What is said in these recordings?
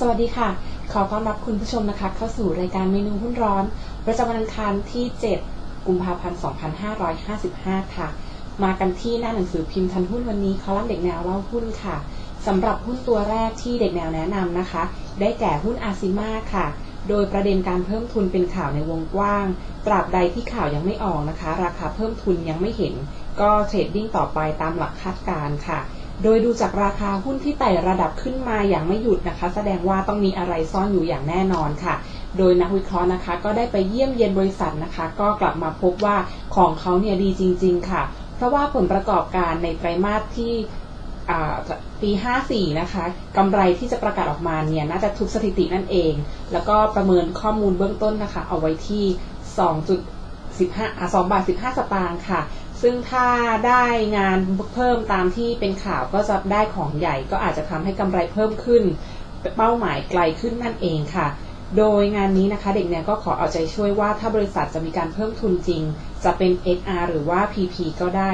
สวัสดีค่ะ ขอต้อนรับคุณผู้ชมนะคะ เข้าสู่รายการเมนูหุ้นร้อน ประจำวันอังคารที่ 7 กุมภาพันธ์ 2555 ค่ะ มากันที่หน้าหนังสือพิมพ์ทันหุ้นวันนี้คอลัมน์เด็กแนวเล่าหุ้นค่ะสำหรับหุ้นตัวแรกที่เด็กแนวแนะนำนะคะ ได้แก่หุ้นอาซิมาค่ะ โดยประเด็นการเพิ่มทุนเป็นข่าวในวงกว้าง ตราบใดที่ข่าวยังไม่ออกนะคะ ราคาเพิ่มทุนยังไม่เห็น ก็เทรดดิ้งต่อไปตามหลักคาดการณ์ค่ะ โดยดูจากราคาหุ้นที่ไต่ระดับขึ้นมาอย่างไม่หยุดนะคะ แสดงว่าต้องมีอะไรซ่อนอยู่อย่างแน่นอนค่ะ โดยนักวิเคราะห์นะคะ ก็ได้ไปเยี่ยมเยียนบริษัทนะคะ ก็กลับมาพบว่าของเขาเนี่ยดีจริง ๆ ค่ะ เพราะว่าผลประกอบการในไตรมาสที่ปี 54 นะคะกำไรที่จะประกาศออกมาเนี่ยน่าจะทุบสถิตินั่นเอง แล้วก็ประเมินข้อมูลเบื้องต้นนะคะ เอาไว้ที่ 2.15อะ2บาท 15 สตางค์ค่ะ ซึ่งถ้าได้งานเพิ่มตามที่เป็นข่าวก็จะได้ของใหญ่ก็อาจจะทำให้กำไรเพิ่มขึ้น เป้าหมายไกลขึ้นนั่นเองค่ะ โดยงานนี้นะคะเด็กเนี่ยก็ขอเอาใจช่วยว่าถ้าบริษัทจะมีการเพิ่มทุนจริง จะเป็น XR หรือว่า PP ก็ได้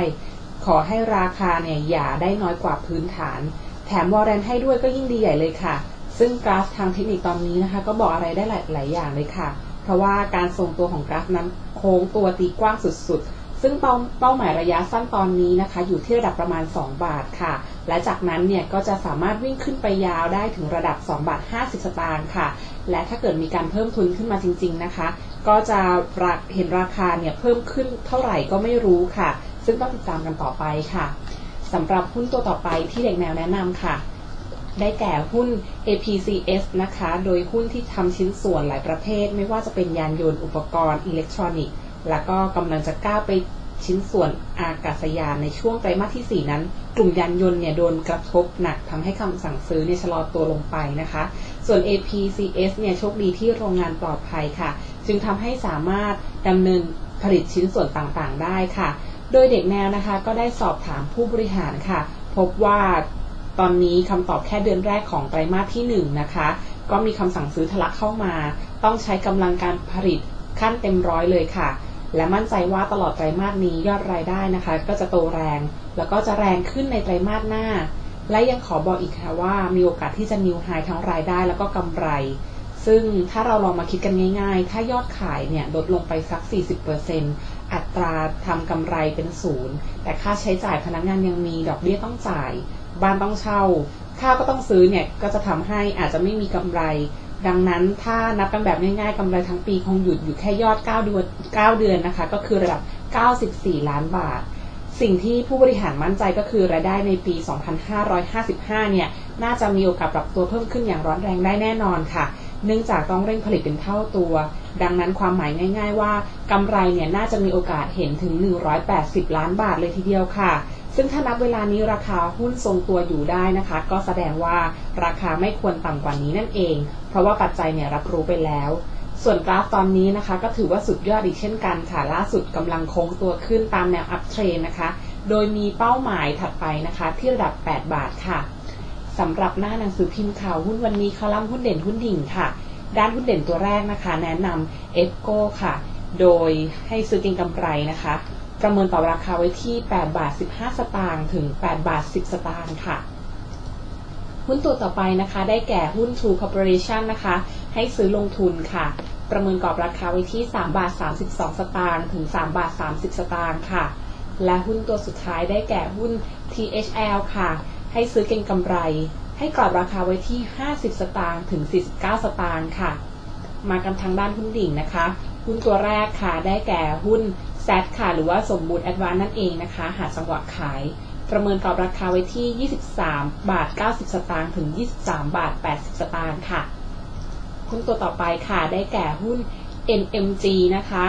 ขอให้ราคาเนี่ยอย่าได้น้อยกว่าพื้นฐาน แถมวอร์เรนให้ด้วยก็ยิ่งดีใหญ่เลยค่ะ ซึ่งกราฟทางเทคนิคตอนนี้นะคะ ก็บอกอะไรได้หลายหลายอย่างเลยค่ะ เพราะว่าการทรงตัวของกราฟนั้นโค้งตัวตีกว้างสุดๆ ซึ่งเป้าหมายระยะสั้นตอนนี้นะคะ อยู่ที่ระดับประมาณ 2 บาทค่ะ และจากนั้นเนี่ยก็จะสามารถวิ่งขึ้นไปยาวได้ถึงระดับ 2 บาท 50 สตางค์ค่ะ และถ้าเกิดมีการเพิ่มทุนขึ้นมาจริง ๆนะคะ ก็จะเห็นราคาเนี่ยเพิ่มขึ้นเท่าไหร่ก็ไม่รู้ค่ะ ซึ่งต้องติดตามกันต่อไปค่ะสำหรับหุ้นตัวต่อไปที่เด็กแนวแนะนำค่ะได้แก่หุ้น APCS นะคะ โดยหุ้นที่ทำชิ้นส่วนหลายประเภท ไม่ว่าจะเป็นยานยนต์ อุปกรณ์ อิเล็กทรอนิกส์ แล้วก็กำลังจะก้าวไปชิ้นส่วนอากาศยานในช่วงไตรมาสที่ 4 นั้น กลุ่มยานยนต์เนี่ยโดนกระทบหนักทำให้คำสั่งซื้อเนี่ยชะลอตัวลงไปนะคะ ส่วน APCS เนี่ยโชคดีที่โรงงานปลอดภัยค่ะ จึงทำให้สามารถดำเนินผลิตชิ้นส่วนต่างๆ ได้ค่ะ โดยเด็กแนวนะคะก็ได้สอบถามผู้บริหารค่ะ พบว่าตอนนี้คำตอบแค่เดือนแรกของไตรมาสที่ 1 นะคะ ก็มีคำสั่งซื้อทะลักเข้ามา ต้องใช้กำลังการผลิตขั้นเต็มร้อยเลยค่ะ และมั่นใจว่าตลอดไตรมาสนี้ยอดรายได้นะคะ ก็จะโตแรง แล้วก็จะแรงขึ้นในไตรมาสหน้า และยังขอบอกอีกค่ะว่ามีโอกาสที่จะนิวไฮทั้งรายได้แล้วก็กำไร ซึ่งถ้าเราลองมาคิดกันง่าย ๆ ถ้ายอดขายเนี่ยลดลงไปสัก 40%อัตราทำกำไรเป็นศูนย์แต่ค่าใช้จ่ายพนักงานยังมีดอกเบี้ยต้องจ่าย บ้านต้องเช่าข้าวก็ต้องซื้อเนี่ยก็จะทำให้อาจจะไม่มีกำไร ดังนั้นถ้านับกันแบบง่ายๆกำไรทั้งปีคงหยุดอยู่แค่ยอด 9 เดือน 9 เดือนนะคะ ก็คือระดับ 94 ล้านบาท สิ่งที่ผู้บริหารมั่นใจก็คือรายได้ในปี 2555 เนี่ย น่าจะมีโอกาสปรับตัวเพิ่มขึ้นอย่างร้อนแรงได้แน่นอนค่ะ เนื่องจากต้องเร่งผลิตเป็นเท่าตัว ดังนั้นความหมายง่าย ๆ ว่ากำไรเนี่ยน่าจะมีโอกาสเห็นถึง 180 ล้านบาทเลยทีเดียวค่ะ ซึ่งถ้านับเวลานี้ราคาหุ้นทรงตัวอยู่ได้นะคะ ก็แสดงว่าราคาไม่ควรต่ำกว่านี้นั่นเอง เพราะว่าปัจจัยเนี่ยรับรู้ไปแล้วส่วนกราฟตอนนี้นะคะก็ถือว่าสุดยอดอีกเช่นกันค่ะ ล่าสุดกำลังโค้งตัวขึ้นตามแนวอัพเทรนนะคะ โดยมีเป้าหมายถัดไปนะคะ ที่ระดับ 8 บาทค่ะสำหรับหน้าหนังสือพิมพ์ข่าวหุ้นวันนี้คอลัมน์หุ้นเด่นหุ้นดิ่งค่ะ ด้านหุ้นเด่นตัวแรกนะคะ แนะนำเอฟโกค่ะ โดยให้ซื้อก็งกำไรนะคะ ประเมินต่อราคาไว้ที่ 8 บาท 15 สตางค์ถึง 8 บาท 10 สตางค์ค่ะ หุ้นตัวต่อไปนะคะ ได้แก่หุ้น True Corporation นะคะ ให้ซื้อลงทุนค่ะ ประเมินกรอบราคาไว้ที่ 3 บาท 32 สตางค์ถึง 3 บาท 30 สตางค์ค่ะ และหุ้นตัวสุดท้ายได้แก่หุ้น THL ค่ะ ให้ซื้อเก็งกำไร ให้กรอบราคาไว้ที่ 50 สตางค์ถึง 49 สตางค์ค่ะ มากันทางด้านหุ้นดิ่งนะคะ หุ้นตัวแรกค่ะ ได้แก่หุ้น Z ค่ะ หรือว่าสมบูรณ์แอดวานนั่นเองนะคะ หาจังหวะขาย ประเมินกรอบราคาไว้ที่ 23 บาท 90 สตางค์ถึง 23 บาท 80 สตางค์ค่ะ หุ้นตัวต่อไปค่ะ ได้แก่หุ้น NMG นะคะ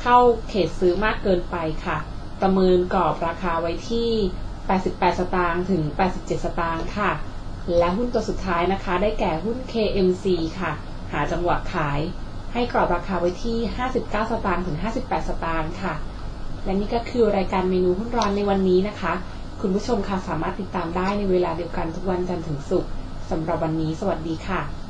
เข้าเขตซื้อมากเกินไปค่ะ ประเมินกรอบราคาไว้ที่ 88 สตางค์ถึง 87 สตางค์ค่ะ และหุ้นตัวสุดท้ายนะคะ ได้แก่หุ้น KMC ค่ะ หาจังหวะขาย ให้กรอบราคาไว้ที่ 59 สตางค์ถึง 58 สตางค์ค่ะ และนี่ก็คือรายการเมนูหุ้นร้อนในวันนี้นะคะ คุณผู้ชมค่ะสามารถติดตามได้ในเวลาเดียวกันทุกวันจันทร์ถึงศุกร์สำหรับวันนี้ สวัสดีค่ะ